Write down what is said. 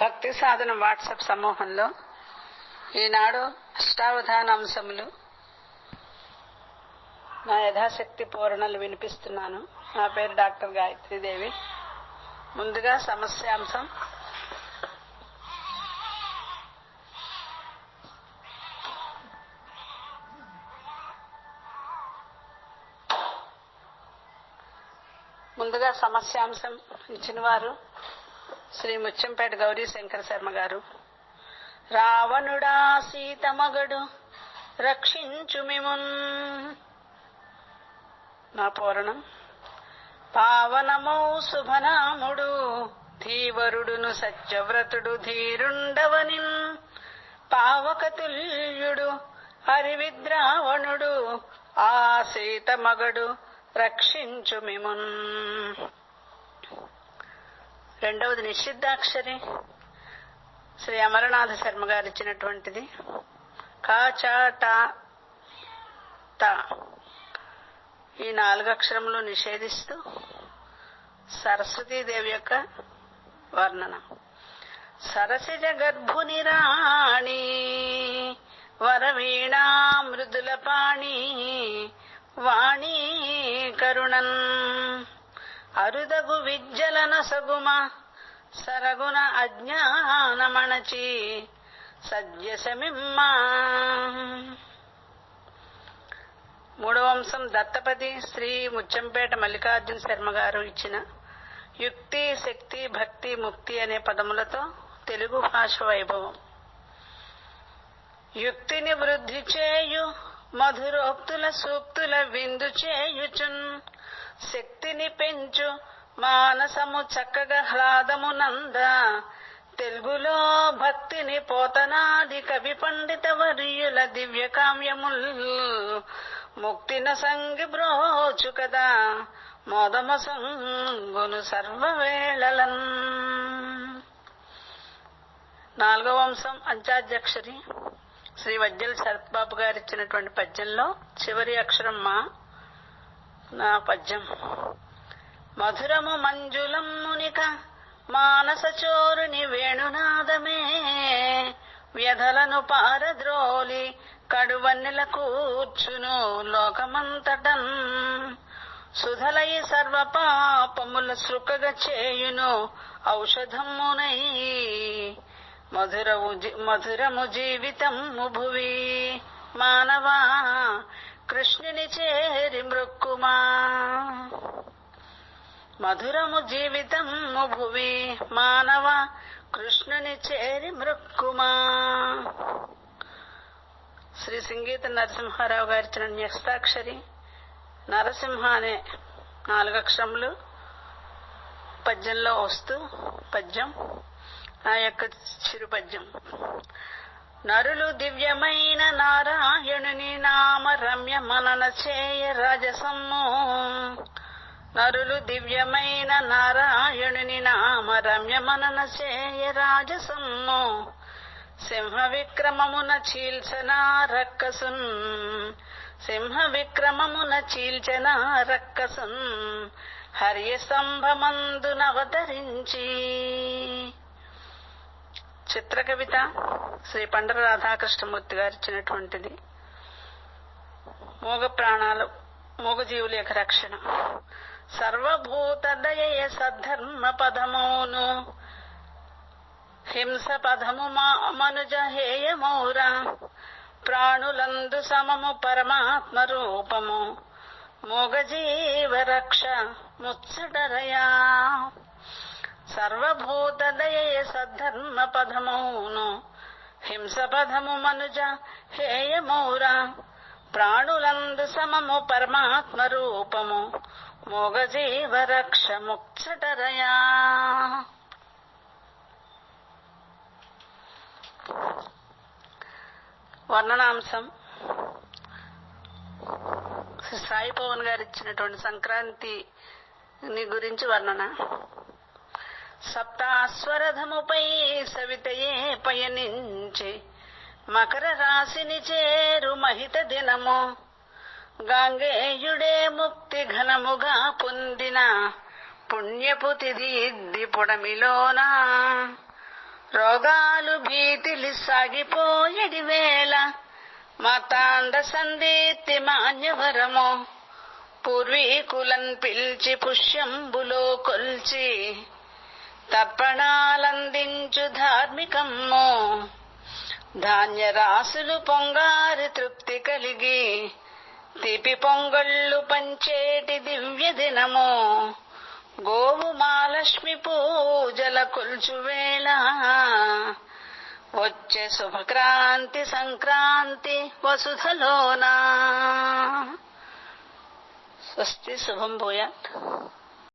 భక్తి సాధన వాట్సాప్ సమూహంలో ఈనాడు అష్టావధానాంశములు నా యథాశక్తి పూరణలు వినిపిస్తున్నాను. నా పేరు డాక్టర్ గాయత్రీదేవి. ముందుగా సమస్యాంశం. ముందుగా సమస్యాంశం ఇచ్చిన వారు శ్రీ ముచ్చంపేట గౌరీ శంకర శర్మ గారు. రావణుడా సీతమగడు రక్షించు మిమున్ నా పూరణం. పావనమౌ శుభనాముడు ధీవరుడును సత్యవ్రతుడు ధీరుండవనిన్. పావకతుల్యుడు హరివిద్రావణుడు ఆ సీతమగడు రక్షించు మిమున్ రెండవది నిషిద్ధాక్షరి. శ్రీ అమరనాథ శర్మ గారు ఇచ్చినటువంటిది. కాచాట ఈ నాలుగు అక్షరములు నిషేధిస్తూ సరస్వతీదేవి యొక్క వర్ణన. సరసిజ గర్భునిరాణి వరవీణా మృదుల పాణి వాణి కరుణన్. అరుదగు విజ్జలన సగుమ సరగుణ అజ్ఞానమణచి సద్యశమిమ్మ మూడవ అంశం దత్తపతి శ్రీ ముచ్చంపేట మల్లికార్జున శర్మ గారు ఇచ్చిన యుక్తి శక్తి భక్తి ముక్తి అనే పదములతో తెలుగు భాష వైభవం. యుక్తిని వృద్ధి చేయు మధురోక్తుల సూక్తుల విందు చేయుచున్ శక్తిని పెంచు మానసము చక్కగా హ్లాదమునంద తెలుగులో భక్తిని పోతనాది కవి పండిత వర్యుల దివ్య కావ్యముల్. ముక్తిన సంగి బ్రోచు కదా మోదమ సంగును సర్వవేళలన్. నాలుగవ వంశం అంచాధ్యక్షరి శ్రీ వజ్జల శరత్బాబు గారు ఇచ్చినటువంటి పద్యంలో చివరి అక్షరం మా నా పద్యం. మధురము మంజులం మునిక మానస చోరుని వేణునాదమే. వ్యధలను పారద్రోలి కడువన్నెల కూర్చును లోకమంతటం. సుధలై సర్వ పాపముల సృకగ చేయును ఔషధమునై. మధురము మధురము జీవితము భువి మానవా కృష్ణుని చేరి మృక్కుమా. మధురము జీవితము భువి మానవ కృష్ణుని చేరి మృక్కుమా. శ్రీ సంగీత నరసింహారావు గారిచ్చిన న్యస్తాక్షరి నరసింహ అనే నాలుగక్షరములు పద్యంలో వస్తూ పద్యం ఆ యొక్క చిరు పద్యం. నరులు దివ్యమైన నారాయణుని నామ రమ్య మనన చేయ రాజసమ్ము. నరులు దివ్యమైన నారాయణుని నామ రమ్య మనన చేయ రాజసమ్ము. సింహ విక్రమమున చీల్చన రక్కసున్ సింహ విక్రమమున చీల్చన రక్కసున్ హర్య స్తంభమందునవతరించి చిత్రకవిత శ్రీ పండర రాధాకృష్ణమూర్తి గారు ఇచ్చినటువంటిది మూగ ప్రాణాలు మూగజీవుల యొక్క రక్షణ. సర్వభూత దయ సద్ధర్మ పదమును. హింస పదము మనుజ హేయమౌరా ప్రాణులందు సమము పరమాత్మ రూపము. మూగజీవ రక్ష ముచ్చటరయా సర్వభూతదయ సద్ధర్మ పదమౌను హింస పదము మనుజ హేయమౌరా. ప్రాణులందు సమము పరమాత్మ రూపము మూగజీవ రక్ష ముచ్చటరయా వర్ణనాంశం. సాయి పవన్ గారు ఇచ్చినటువంటి సంక్రాంతిని గురించి వర్ణన. సప్తాస్వరథముపై సవితయే పయనించి మకర రాశిని చేరు మహిత దినము. గాంగేయుడే ముక్తి ఘనముగా పొందిన పుణ్యపు తిథి ఇద్ది రోగాలు భీతిలి సాగిపోయడి వేళ మతాండ సందీప్తి మాన్యవరము. పూర్వీకులన్ పిల్చి పుష్యంబులో కొల్చి తర్పణాలందించు ధార్మికమ్ము. ధాన్య రాసులు పొంగారి తృప్తి కలిగి. తీపి పొంగళ్ళు పంచేటి దివ్య దినము. గోవు మాలక్ష్మి పూజల కొల్చువేళ వచ్చే శుభక్రాంతి సంక్రాంతి వసుధలోనా. స్వస్తి శుభం భూయాత్.